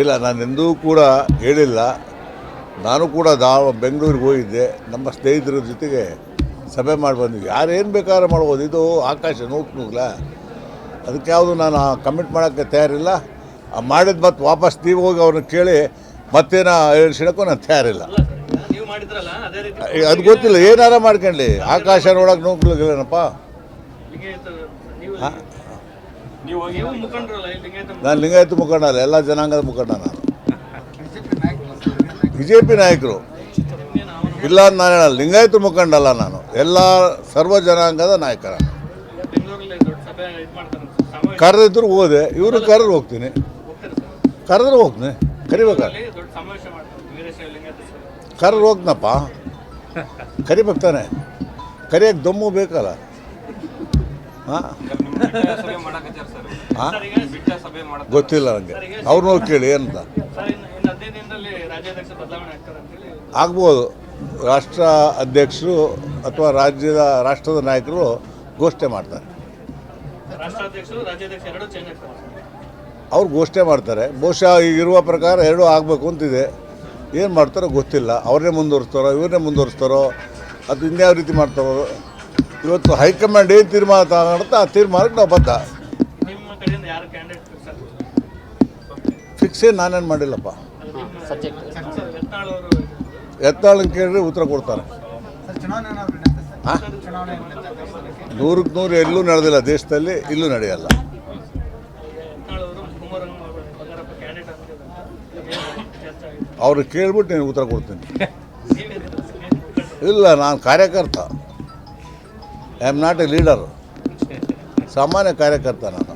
ಇಲ್ಲ ನಾನು ಎಂದೂ ಕೂಡ ಹೇಳಿಲ್ಲ. ನಾನು ಕೂಡ ದಾ ಬೆಂಗಳೂರಿಗೆ ಹೋಗಿದ್ದೆ. ನಮ್ಮ ಸ್ನೇಹಿತರ ಜೊತೆಗೆ ಸಭೆ ಮಾಡಿ ಬಂದ್ವಿ. ಯಾರು ಏನು ಬೇಕಾದ್ರೆ ಮಾಡ್ಬೋದು. ಇದು ಆಕಾಶ ನೋಕ್ ನುಗ್ಲ ಅದಕ್ಕೆ ಯಾವುದು ನಾನು ಕಮಿಟ್ ಮಾಡೋಕ್ಕೆ ತಯಾರಿಲ್ಲ. ಆ ಮಾಡಿದ ಮತ್ತೆ ವಾಪಸ್ ನೀವು ಹೋಗಿ ಅವ್ರನ್ನ ಕೇಳಿ ಮತ್ತೇನ ಹೇಳ್ಸಿಡಕ್ಕೂ ನಾನು ತಯಾರಿಲ್ಲ. ಅದೇ ಗೊತ್ತಿಲ್ಲ. ಏನಾರ ಮಾಡ್ಕೊಳ್ಳಿ ಆಕಾಶ ನೋಡೋಕೆ ನೀವು ಹಾಂ ನೀವು ನೀವು ಮುಖಂಡರಲ್ಲ ಈ ಲಿಂಗಾಯತ ನಾನು ಲಿಂಗಾಯತ ಮುಖಂಡ? ಅಲ್ಲ ಎಲ್ಲ ಜನಾಂಗದ ಮುಖಂಡ ನಾನು. ಬಿ ಜೆ ಪಿ ನಾಯಕರು. ಇಲ್ಲ ನಾನು ಹೇಳಲ್ಲ ಲಿಂಗಾಯತ ಮುಖಂಡ ಅಲ್ಲ ನಾನು. ಎಲ್ಲ ಸರ್ವ ಜನಾಂಗದ ನಾಯಕ ನಾನು. ಕರೆದಿದ್ರು ಹೋದೆ ಇವರು ಕರೆದ್ರು ಹೋಗ್ತೀನಿ. ಕರೆದ್ರು ಹೋಗ್ತೀನಿ ಕರಿಬೇಕಾ? ಕರೆದ್ರೆ ಹೋಗ್ನಪ್ಪ. ಕರಿಬೇಕು ತಾನೆ. ಕರಿಯಕ್ಕೆ ದಮ್ಮು ಬೇಕಲ್ಲ. ದಿನದಲ್ಲಿ ನನಗೆ ಬದಲಾವಣೆ ಕೇಳಿ ಏನಂತ ಆಗ್ಬೋದು. ರಾಷ್ಟ್ರ ಅಧ್ಯಕ್ಷರು ಅಥವಾ ರಾಜ್ಯದ, ರಾಷ್ಟ್ರದ ನಾಯಕರು ಘೋಷಣೆ ಮಾಡ್ತಾರೆ. ಅವ್ರು ಘೋಷಣೆ ಮಾಡ್ತಾರೆ. ಬಹುಶಃ ಈಗಿರುವ ಪ್ರಕಾರ ಎರಡೂ ಆಗಬೇಕು ಅಂತಿದೆ. ಏನು ಮಾಡ್ತಾರೋ ಗೊತ್ತಿಲ್ಲ. ಅವ್ರನ್ನೇ ಮುಂದುವರಿಸ್ತಾರೋ, ಇವ್ರನ್ನೇ ಮುಂದುವರಿಸ್ತಾರೋ, ಅದು ಇನ್ಯಾವ ರೀತಿ ಮಾಡ್ತಾರೋ ಇವತ್ತು ಹೈಕಮಾಂಡ್ ಏನು ತೀರ್ಮಾನ ತಗೊಳುತ್ತೆ ಆ ತೀರ್ಮಾನಕ್ಕೆ ನಾವು ಬದ್ಧ. ಫಿಕ್ಸೇ ಕಡೆಯಿಂದ ಯಾರು ಕ್ಯಾಂಡಿಡೇಟ್ ಫಿಕ್ಸ್ ಆಗ್ತಾರೆ ಫಿಕ್ಸ್ ಏನು ನಾನೇನು ಮಾಡಿಲ್ಲಪ್ಪ. ಎತ್ತಾಳನ್ನು ಕೇಳಿದ್ರೆ ಉತ್ತರ ಕೊಡ್ತಾರೆ. ನೂರಕ್ಕೆ ನೂರು ಎಲ್ಲೂ ನಡೆದಿಲ್ಲ ದೇಶದಲ್ಲಿ ಇಲ್ಲೂ ನಡೆಯಲ್ಲ. ಅವ್ರು ಕೇಳ್ಬಿಟ್ಟು ನೀನು ಉತ್ತರ ಕೊಡ್ತೀನಿ. ಇಲ್ಲ ನಾನು ಕಾರ್ಯಕರ್ತ. I am not a leader ಸಾಮಾನ್ಯ ಕಾರ್ಯಕರ್ತ ನಾನು.